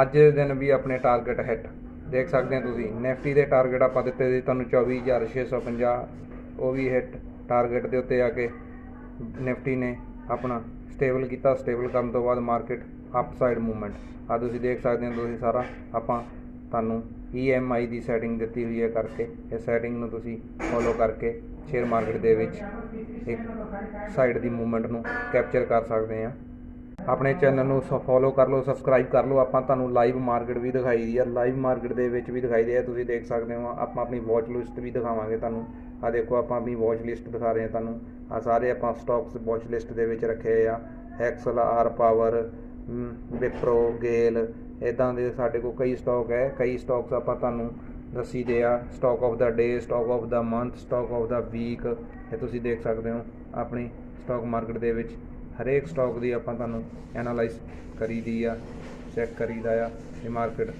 ਅੱਜ ਦੇ ਦਿਨ ਵੀ ਆਪਣੇ ਟਾਰਗੇਟ ਹਿੱਟ ਦੇਖ ਸਕਦੇ ਹੋ ਤੁਸੀਂ ਨਿਫਟੀ ਦੇ ਟਾਰਗੇਟ ਆਪਾਂ ਦਿੱਤੇ ਸੀ ਤੁਹਾਨੂੰ 24650 ਉਹ ਵੀ ਹਿੱਟ ਟਾਰਗੇਟ ਦੇ ਉੱਤੇ ਆ ਕੇ ਨਿਫਟੀ ਨੇ ਆਪਣਾ ਸਟੇਬਲ ਕੀਤਾ ਸਟੇਬਲ ਕਰਨ ਤੋਂ ਬਾਅਦ ਮਾਰਕੀਟ ਅਪਸਾਈਡ ਮੂਵਮੈਂਟ ਆ ਤੁਸੀਂ ਦੇਖ ਸਕਦੇ ਹੋ ਤੁਸੀਂ ਸਾਰਾ, ਆਪਾਂ ਤੁਹਾਨੂੰ EMI ਦੀ ਸੈਟਿੰਗ ਦਿੱਤੀ ਹੋਈ ਹੈ ਕਰਕੇ, ਇਹ ਸੈਟਿੰਗ ਨੂੰ ਤੁਸੀਂ ਫੋਲੋ ਕਰਕੇ ਸ਼ੇਅਰ ਮਾਰਕੀਟ ਦੇ ਵਿੱਚ ਇੱਕ ਸਾਈਡ ਦੀ ਮੂਵਮੈਂਟ ਨੂੰ ਕੈਪਚਰ ਕਰ ਸਕਦੇ ਆ ਆਪਣੇ ਚੈਨਲ ਨੂੰ ਫੋਲੋ ਕਰ ਲਓ ਸਬਸਕ੍ਰਾਈਬ ਕਰ ਲਓ। ਆਪਾਂ ਤੁਹਾਨੂੰ ਲਾਈਵ ਮਾਰਕੀਟ ਵੀ ਦਿਖਾਈ ਦੀ ਆ। ਲਾਈਵ ਮਾਰਕੀਟ ਦੇ ਵਿੱਚ ਵੀ ਦਿਖਾਈ ਦੇ ਆ। ਤੁਸੀਂ ਦੇਖ ਸਕਦੇ ਹੋ, ਆਪਾਂ ਆਪਣੀ ਵਾਚ ਲਿਸਟ ਵੀ ਦਿਖਾਵਾਂਗੇ ਤੁਹਾਨੂੰ। ਆ ਦੇਖੋ, ਆਪਾਂ ਆਪਣੀ ਵਾਚ ਲਿਸਟ ਦਿਖਾ ਰਹੇ ਹਾਂ ਤੁਹਾਨੂੰ। ਆ ਸਾਰੇ ਆਪਾਂ ਸਟਾਕਸ ਵਾਚ ਲਿਸਟ ਦੇ ਵਿੱਚ ਰੱਖੇ ਆ। Excel R power Wipro GAIL ਇਦਾਂ ਦੇ ਸਾਡੇ ਕੋਲ ਕਈ ਸਟਾਕ ਹੈ। ਕਈ ਸਟਾਕਸ ਆਪਾਂ ਤੁਹਾਨੂੰ ਦੱਸੀ ਦੇ ਆ। Stock of the day stock of the month stock of the week ਇਹ ਤੁਸੀਂ ਦੇਖ ਸਕਦੇ ਹੋ ਆਪਣੀ ਸਟਾਕ ਮਾਰਕੀਟ ਦੇ ਵਿੱਚ। ਹਰੇਕ ਸਟਾਕ ਦੀ ਆਪਾਂ ਤੁਹਾਨੂੰ ਐਨਾਲਾਈਜ਼ ਕਰੀਦੀ ਆ ਚੈੱਕ ਕਰੀਦਾ ਆ ਇਹ ਮਾਰਕੀਟ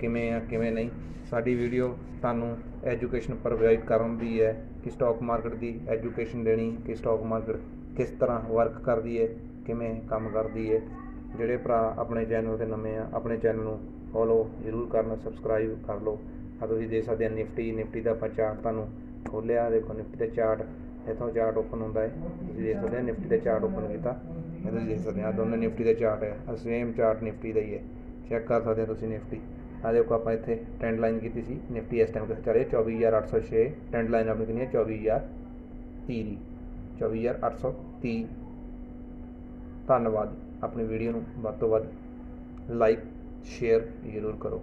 ਕਿਵੇਂ ਆ, ਕਿਵੇਂ ਨਹੀਂ। ਸਾਡੀ ਵੀਡੀਓ ਤੁਹਾਨੂੰ ਐਜੂਕੇਸ਼ਨ ਪ੍ਰੋਵਾਈਡ ਕਰਨ ਦੀ ਹੈ ਕਿ ਸਟਾਕ ਮਾਰਕੀਟ ਦੀ ਐਜੂਕੇਸ਼ਨ ਦੇਣੀ, ਕਿ ਸਟਾਕ ਮਾਰਕੀਟ ਕਿਸ ਤਰ੍ਹਾਂ ਵਰਕ ਕਰਦੀ ਹੈ, ਕਿਵੇਂ ਕੰਮ ਕਰਦੀ ਹੈ। ਜਿਹੜੇ ਭਰਾ ਆਪਣੇ ਚੈਨਲ ਤੇ ਨਵੇਂ ਆ, ਆਪਣੇ ਚੈਨਲ ਨੂੰ ਫੋਲੋ ਜ਼ਰੂਰ ਕਰਨਾ ਸਬਸਕ੍ਰਾਈਬ ਕਰ ਲਓ। ਆ ਤੁਸੀਂ ਦੇਖ ਸਕਦੇ ਆ, ਨਿਫਟੀ ਨਿਫਟੀ ਦਾ ਆਪਾਂ ਚਾਰਟ ਤੁਹਾਨੂੰ ਖੋਲਿਆ ਦੇਖੋ ਨਿਫਟੀ ਦਾ ਚਾਰਟ ਇੱਥੋਂ ਚਾਰਟ ਓਪਨ ਹੁੰਦਾ ਹੈ। ਤੁਸੀਂ ਦੇਖ ਸਕਦੇ ਆ ਨਿਫਟੀ ਦਾ ਚਾਰਟ ਓਪਨ ਕੀਤਾ। ਇਹ ਤੁਸੀਂ ਦੇਖ ਸਕਦੇ ਆ ਦੋਨੋਂ ਨਿਫਟੀ ਦੇ ਚਾਰਟ ਹੈ। ਸੇਮ ਚਾਰਟ ਨਿਫਟੀ ਦਾ ਹੀ ਹੈ। ਚੈੱਕ ਕਰ ਸਕਦੇ ਆ ਤੁਸੀਂ ਨਿਫਟੀ। ਆ ਦੇਖੋ, ਆਪਾਂ ਇੱਥੇ ਟ੍ਰੈਂਡ ਲਾਈਨ ਕੀਤੀ ਸੀ। ਨਿਫਟੀ ਇਸ ਟਾਈਮ ਕਿੱਥੇ ਚੱਲ ਰਿਹਾ 24806 ਟ੍ਰੈਂਡ ਲਾਈਨ ਆਪਣੀ ਕਿੰਨੀ ਹੈ? 24030 ਦੀ। 24830 ਧੰਨਵਾਦ। ਆਪਣੀ ਵੀਡੀਓ ਨੂੰ ਵੱਧ ਤੋਂ ਵੱਧ ਲਾਈਕ ਸ਼ੇਅਰ ਜ਼ਰੂਰ ਕਰੋ।